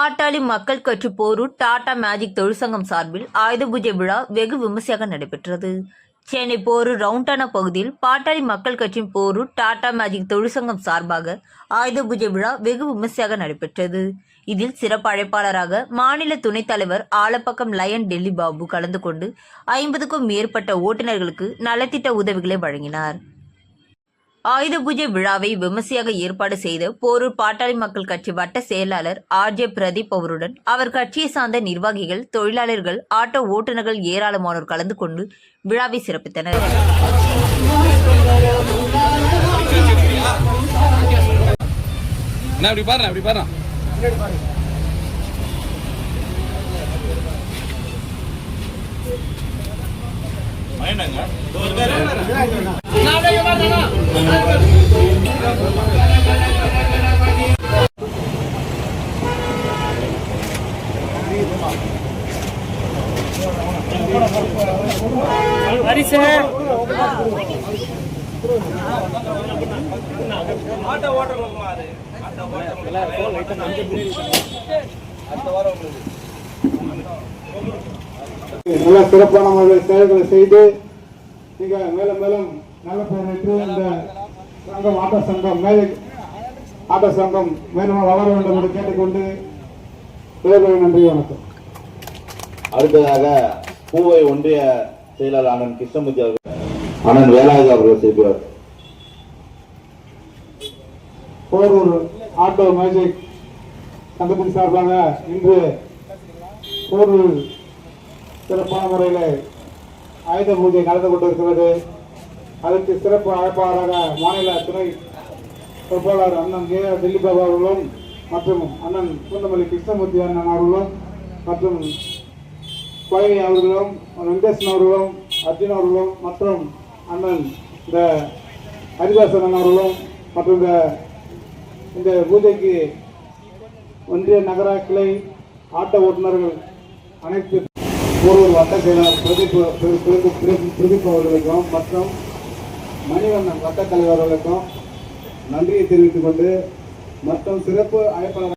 பாட்டாளி மக்கள் கட்சி போரூர் டாடா மேஜிக் தொழிற்சங்கம் சார்பில் ஆயுத பூஜை விழா வெகு விமர்சையாக நடைபெற்றது. சென்னை போரூர் ரவுண்டானா பகுதியில் பாட்டாளி மக்கள் கட்சியின் போரூர் டாடா மேஜிக் தொழிற்சங்கம் சார்பாக ஆயுத பூஜை விழா வெகு விமர்சையாக நடைபெற்றது. இதில் சிறப்பு அழைப்பாளராக மாநில துணைத் தலைவர் ஆலப்பக்கம் லயன் டெல்லி பாபு கலந்து கொண்டு ஐம்பதுக்கும் மேற்பட்ட ஓட்டுநர்களுக்கு நலத்திட்ட உதவிகளை வழங்கினார். ஆயுத பூஜை விழாவை விமர்சையாக ஏற்பாடு செய்த போரூர் பாட்டாளி மக்கள் கட்சி வட்ட செயலாளர் ஆர் ஜே பிரதீப் அவருடன் அவர் கட்சியை சார்ந்த நிர்வாகிகள் தொழிலாளர்கள் ஆட்டோ ஓட்டுநர்கள் ஏராளமானோர் கலந்து கொண்டு விழாவை சிறப்பித்தனர். என்ன அப்படி பாரு அப்படி பாரு நல்ல சிறப்பான முறையில் செயல்களை செய்து மிக மேலும் மேலும் நல்ல பெயர் பெற்று இந்த சங்கம் ஆட்ட சங்கம் மேலே ஆட்ட சங்கம் மேலும் வளர வேண்டும் என்று கேட்டுக்கொண்டு நன்றி வணக்கம். அடுத்ததாக பூவை ஒன்றிய செயலாளர் அண்ணன் கிருஷ்ணமூர்த்தி அவர்கள் அண்ணன் வேலாயுத அவர்கள் செய்கிறார். போரூர் ஆட்டோ மேஜிக் சங்கத்தின் சார்பாக இன்று போரூர் சிறப்பான முறையில் ஆயுத பூஜை நடந்து கொண்டிருக்கிறது. அதற்கு சிறப்பு அழைப்பாளராக மாநில துணை பொறுப்பாளர் அண்ணன் ஏ தில்லி டெல்லி பாபா அவர்களும் மற்றும் அண்ணன் பூந்தமல்லி கிருஷ்ணமூர்த்தி அண்ணன் அவர்களும் மற்றும் பழனி அவர்களும் வெங்கடேசன் அவர்களும் அர்ஜுன் அவர்களும் மற்றும் அண்ணன் இந்த ஹரிதாசன் அவர்களும் மற்றும் இந்த இந்த பூஜைக்கு ஒன்றிய நகர கிளை ஆட்ட ஓட்டுநர்கள் அனைத்து ஒருவர் வட்ட செயலாளர் பிரதீப் பிரதீப் அவர்களுக்கும் மற்றும் மணிவண்ணன் வட்டக்கலைவர்களுக்கும் நன்றியை தெரிவித்துக் கொண்டு மற்றும் சிறப்பு அழைப்பாளர்